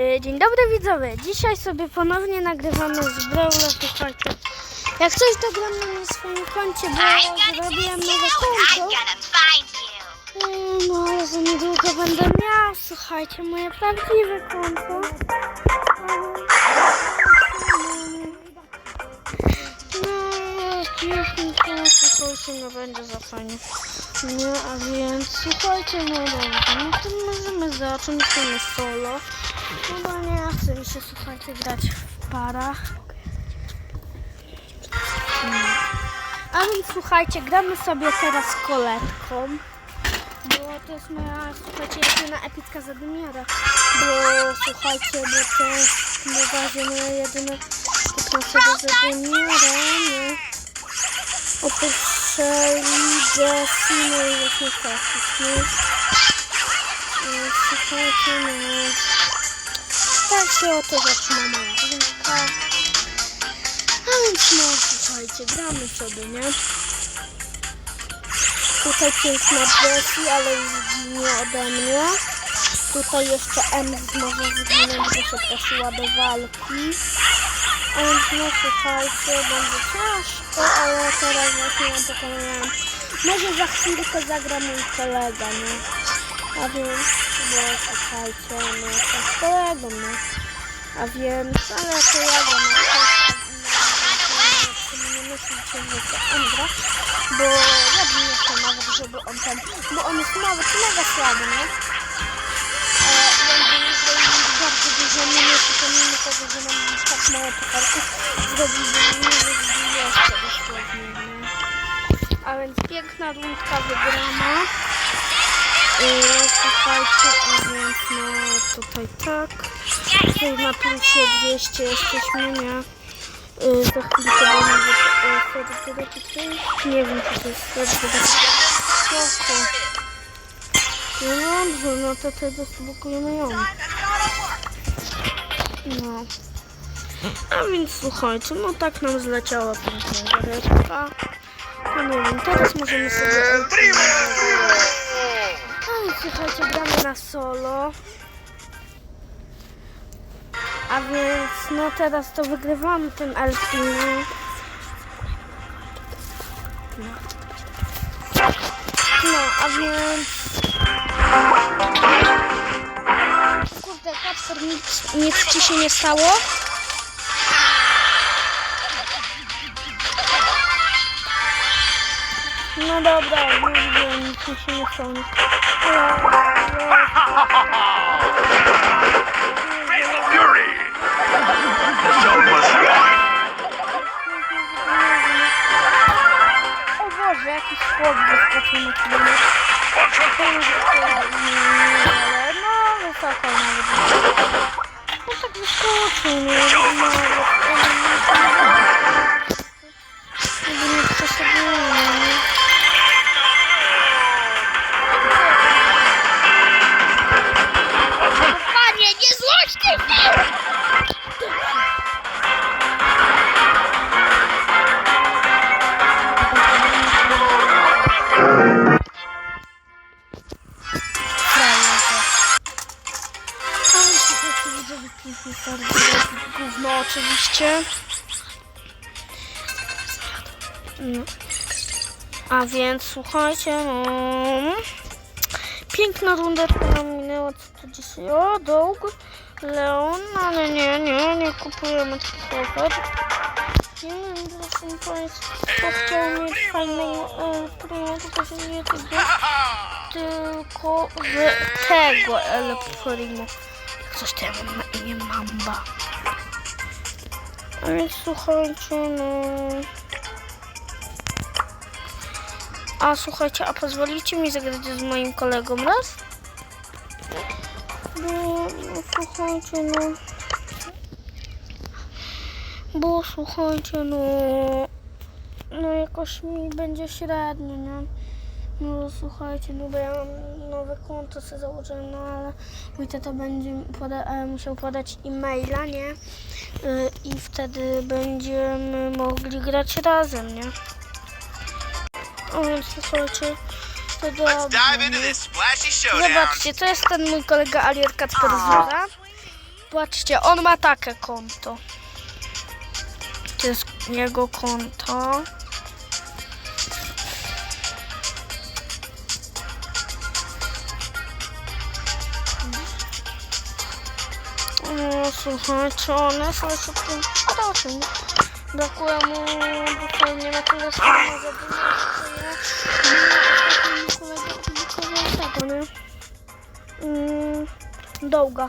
E, Dzień dobry widzowie, dzisiaj sobie ponownie nagrywamy z Brawla, słuchajcie. Jak coś to gramy na swoim koncie, bo zrobiłem nowe konto. E, No ale za niedługo będę miał, słuchajcie, moje prawdziwe konto. No, słuchajcie, no będzie za fajnie. No, a więc słuchajcie, no dobrze, no to możemy zacząć ten solo. No bo nie chce mi się, słuchajcie, grać w parach. A więc słuchajcie, gramy sobie teraz koletką. Bo to jest moja, słuchajcie, jedyna epicka zadymiara. Bo słuchajcie, bo to jest razie moja jedyna sobie zadymiara, nie? Oprócz Shelly, Jessie, no i właśnie nie? No, Słuchajcie, no... Tak się oto zaczyna moja rynka. A więc no, słuchajcie, gramy sobie, nie? Tutaj piękna Jessie, ale już zginie ode mnie. Tutaj jeszcze M może zginąć, bo się poszła do walki. A więc no słuchajcie, będzie ciężko, ale teraz właśnie ja pokonałem. Może za chwilkę zagra mój kolega, nie? A więc, bo słuchajcie, no z kolegą, no. A więc, ale to ja gram na nie myślcie, że to on gra, bo ja bym nie chciał nawet, żeby on tam, bo on jest nawet mega słaby, nie? E, ja bym zrobił bardzo dużo minusów, pomimo tego, że mam tak mało pucharków, zrobiłbym minus jeszcze dosłownie, nie? A więc piękna rundka wygrana. E, słuchajcie, a więc no tutaj tak. Tutaj na plusie 200 jesteśmy, nie? Y, za chwilkę będzie y, wtedy tutaj. Nie wiem, czy to jest wtedy Spoko. No dobrze, no to wtedy zblokujemy ją. No. A więc słuchajcie, no tak nam zleciała piękna giereczka. No nie wiem, teraz możemy sobie... Więc słuchajcie, gramy na solo. A więc no teraz to wygrywamy ten Elfin. No. no, a więc... Kurde, Kacper, nic, nic ci się nie stało? No dobra, mówię, nic mi się nie stało. Fury! So much going. O Boże, jakiś chłop wyskoczył na chwilę. Watch your To już ale no wysoko nawet. No tak wyskoczył, no gówno oczywiście. No. A więc słuchajcie, no... Piękna rundeczka nam minęła, co to dzisiaj? O, Doug, Leon, ale nie, nie, nie kupujemy ofert. Nie wiem, proszę Państwa, kto chciał mieć fajnego Primo, tylko się nie tego, tylko z tego El Primo. Coś mam na imię Mamba. A więc słuchajcie, no... A słuchajcie, a pozwolicie mi zagrać z moim kolegą raz? Bo, no, słuchajcie, no... Bo słuchajcie, no... No jakoś mi będzie średnio, nie? No słuchajcie, no bo ja mam nowe konto sobie założyłem, no ale mój tata będzie poda e, musiał podać e-maila, nie? Y, I wtedy będziemy mogli grać razem, nie? O więc słuchajcie, to showdown. Zobaczcie, to jest ten mój kolega Alier Kacper. Patrzcie, on ma takie konto. To jest jego konto. No, słuchajcie, one są szybko. Proszę, nie? Brakuje mu, bo nie ma tyle słowa za dużo, co ja. Nie? Mm, Dołga.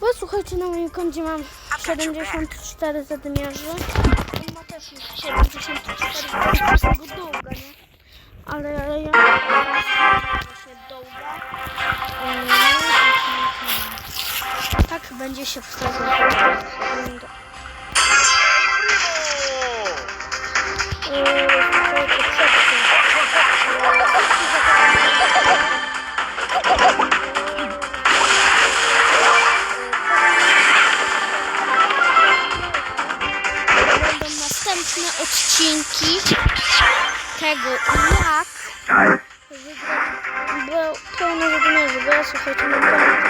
Bo słuchajcie, na moim koncie mam 74 zadymierzy. On ma też już 74 z tego dołga, nie? Ale ja właśnie dołga. Będzie się. Będą następne odcinki tego, jak wygrać bo pełno wymiarzy, bo ja słuchajcie, mam pełno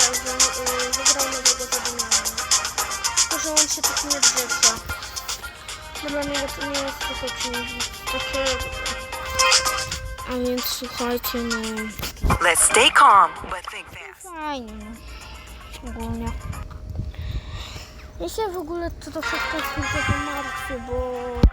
że wygrał nowego zadymiana. Tylko, że on się tak nie. Bo dla niego to nie jest trochę czymś takiego. A więc słuchajcie, no Let's stay calm, but think fast. fajnie, no. Ogólnie. Ja się w ogóle to troszeczkę z tym tego martwię, bo...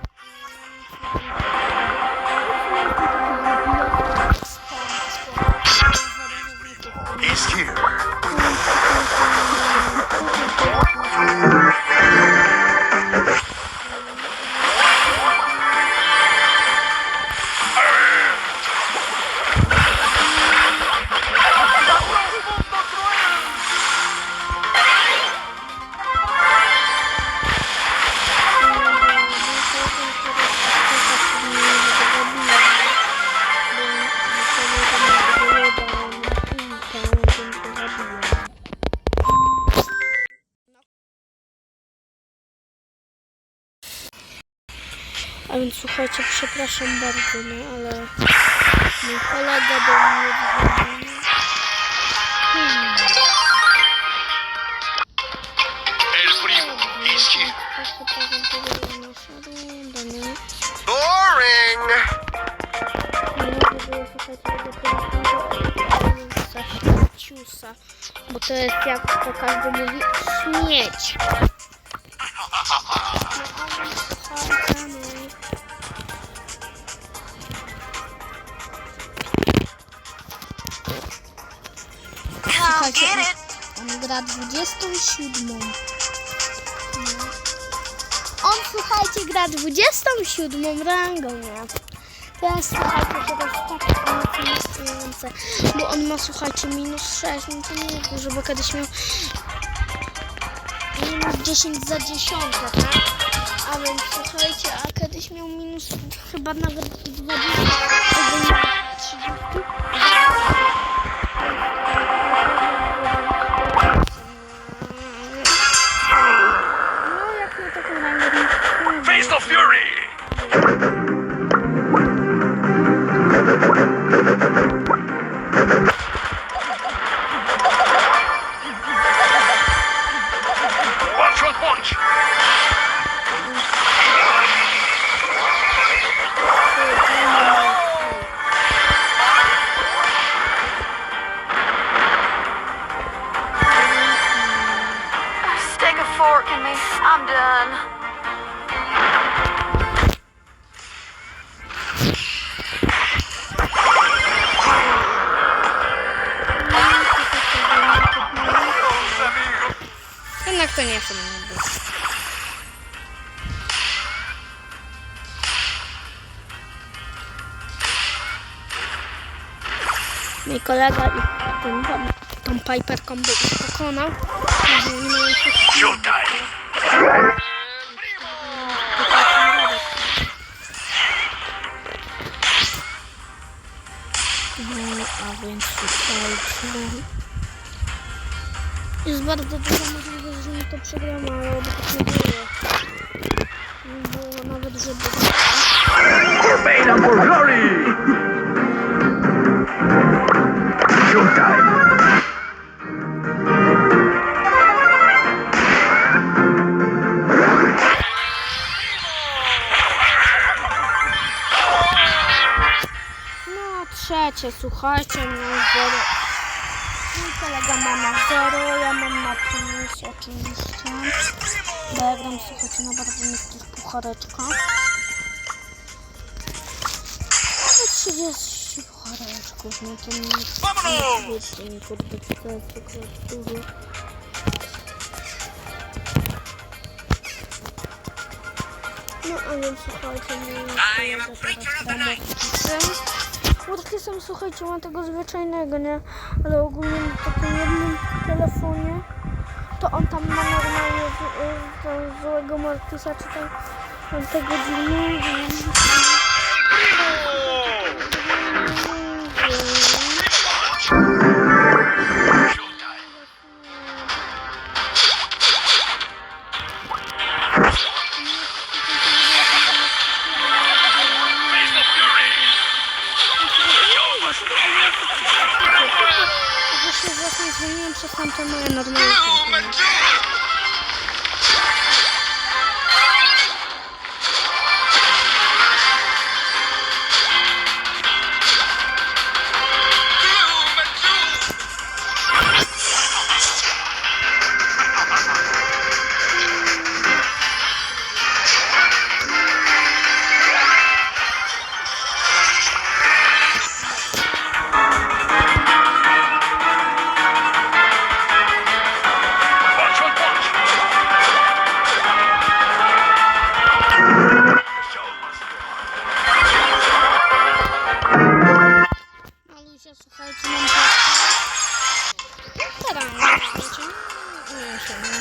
słuchajcie, przepraszam bardzo, no ale mój kolega do mnie dzwoni. Hmm? Boring. Bo to jest jak to każdy mówi, śmieć. Słuchajcie, on, on gra 27. No. On, słuchajcie, gra 27 rangą, nie? Teraz, słuchajcie, teraz tak emocjonujące, bo on ma, słuchajcie, minus 6, no to nie jest dużo, bo kiedyś miał minus 10 za dziesiątkę, tak? A więc, słuchajcie, a kiedyś miał minus chyba nawet 20 albo nawet 30. dyan. Jednak to nie są nudy. Mój kolega i ten Piperką by ich się Showtime. No, a więc słuchajcie. Jest bardzo duża możliwość, że my to przegramy, ale oby tak nie było. Bo nawet żeby... trzecie, słuchajcie, no zero. Mój kolega ma na zero, ja mam na plus oczywiście. Bo ja gram, słuchajcie, na bardzo niskich puchareczkach. No 30 puchareczków, no to nie nie nie kurde, to jest dużo. No a więc słuchajcie, mój kolega teraz gra Mortisem. Mortisem, słuchajcie, ma tego zwyczajnego, nie? Ale ogólnie na takim jednym telefonie to on tam ma normalnie z, z, z, złego Mortisa, czy tam tam tego dziwnego. Face Właśnie zmieniłem przez tamte moje normalne Alusia, słuchajcie, mam paczkę. Teraz, nie się, nie.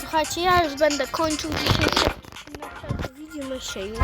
Słuchajcie, ja już będę kończył dzisiejszy odcinek. Widzimy się już.